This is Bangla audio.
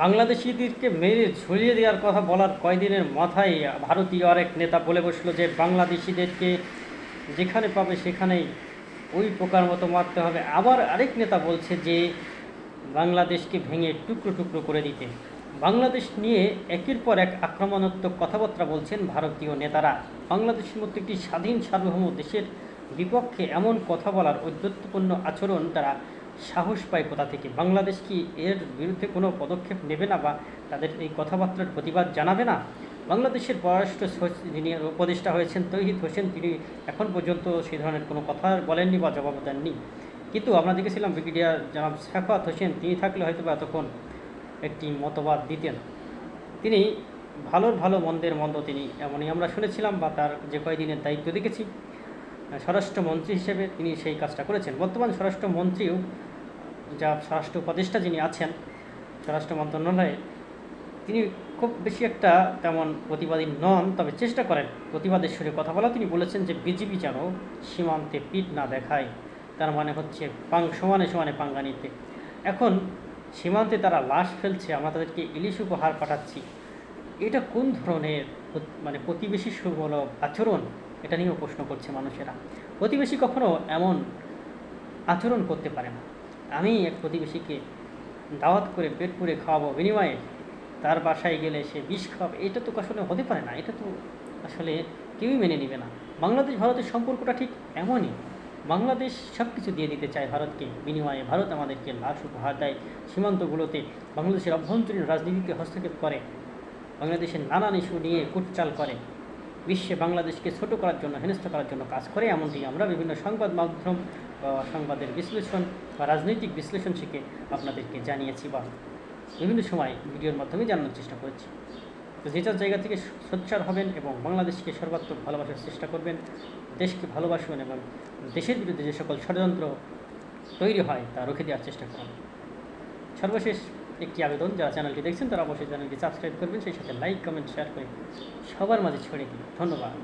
বাংলাদেশিদেরকে মেরে ঝুলিয়ে দেওয়ার কথা বলার কয়দিনের মাথায় ভারতীয় আরেক নেতা বলে বসল যে বাংলাদেশিদেরকে যেখানে পাবে সেখানেই ওই পোকার মতো মারতে হবে। আবার আরেক নেতা বলছে যে বাংলাদেশকে ভেঙে টুকরো টুকরো করে দিতে। বাংলাদেশ নিয়ে একের পর এক আক্রমণাত্মক কথাবার্তা বলছেন ভারতীয় নেতারা। বাংলাদেশের মতো একটি স্বাধীন সার্বভৌম দেশের বিপক্ষে এমন কথা বলার ঔদ্ধত্যপূর্ণ আচরণ তারা সাহস পায় কোথা থেকে? বাংলাদেশ কি এর বিরুদ্ধে কোনো পদক্ষেপ নেবে না বা তাদের এই কথাবার্তার প্রতিবাদ জানাবে না? বাংলাদেশের পররাষ্ট্র যিনি উপদেষ্টা হয়েছেন তৌহিদ হোসেন, তিনি এখন পর্যন্ত সেই ধরনের কোনো কথা বলেননি বা জবাব দেননি। কিন্তু আমরা দেখেছিলাম ব্রিগেডিয়ার জনাব সাখাত হোসেন, তিনি থাকলে হয়তো বা তখন একটি মতবাদ দিতেন। তিনি ভালোর ভালো মন্দের মন্দ তিনি এমনই আমরা শুনেছিলাম বা তার যে কয়দিনের দায়িত্ব দেখেছি। স্বরাষ্ট্রমন্ত্রী হিসেবে তিনি সেই কাজটা করেছেন। বর্তমান স্বরাষ্ট্রমন্ত্রীও, যা স্বরাষ্ট্র উপদেষ্টা যিনি আছেন, স্বরাষ্ট্র মন্ত্রণালয়ে, তিনি খুব বেশি একটা তেমন প্রতিবাদী নন, তবে চেষ্টা করেন প্রতিবাদের সুরে কথা বলা তিনি বলেছেন যে বিজেপি যেন সীমান্তে পিঠ না দেখায়। তার মানে হচ্ছে, পাং সমানে সমানে পাঙ্গা নিতে। এখন, সীমান্তে তারা লাশ ফেলছে, আমরা তাদেরকে ইলিশ উপহার পাঠাচ্ছি। এটা কোন ধরনের মানে প্রতিবেশী সুলভ আচরণ? এটা নিয়েও প্রশ্ন করছে মানুষেরা। প্রতিবেশী কখনো এমন আচরণ করতে পারে না। আমি এক প্রতিবেশীকে দাওয়াত করে পেট পুড়ে খাওয়াবো বিনিময়ে, তার বাসায় গেলে সে বিষ খাওয়াবে, এটা তো আসলে হতে পারে না, এটা তো আসলে কেউই মেনে নেবে না। বাংলাদেশ, ভারতের সম্পর্কটা ঠিক এমনই। বাংলাদেশ সব কিছু দিয়ে দিতে চায় ভারতকে, বিনিময়ে ভারত আমাদেরকে লাশ উপহার দেয়। সীমান্তগুলোতে বাংলাদেশের অভ্যন্তরীণ রাজনীতিতে হস্তক্ষেপ করে। বাংলাদেশের নানান ইস্যু নিয়ে কুটচাল করে। বিশ্বে বাংলাদেশকে ছোট করার জন্য, হেনস্থ করার জন্য কাজ করে। এমনটি আমরা বিভিন্ন সংবাদ মাধ্যম সংবাদের বিশ্লেষণ বা রাজনৈতিক বিশ্লেষণ শিখে আপনাদেরকে জানিয়েছি বা বিভিন্ন সময় ভিডিওর মাধ্যমে জানানোর চেষ্টা করেছি। তো যে যার জায়গা থেকে সোচ্চার হবেন এবং বাংলাদেশকে সর্বাত্মক ভালোবাসার চেষ্টা করবেন, দেশকে ভালোবাসবেন এবং দেশের বিরুদ্ধে যে সকল ষড়যন্ত্র তৈরি হয় তা রুখে দেওয়ার চেষ্টা করুন। সর্বশেষ একটি আবেদন যারা চ্যানেলটি দেখছেন তারা অবশ্যই চ্যানেলটি সাবস্ক্রাইব করবেন, সেই সাথে লাইক, কমেন্ট, শেয়ার করে সবার মাঝে ছড়িয়ে দিন। ধন্যবাদ।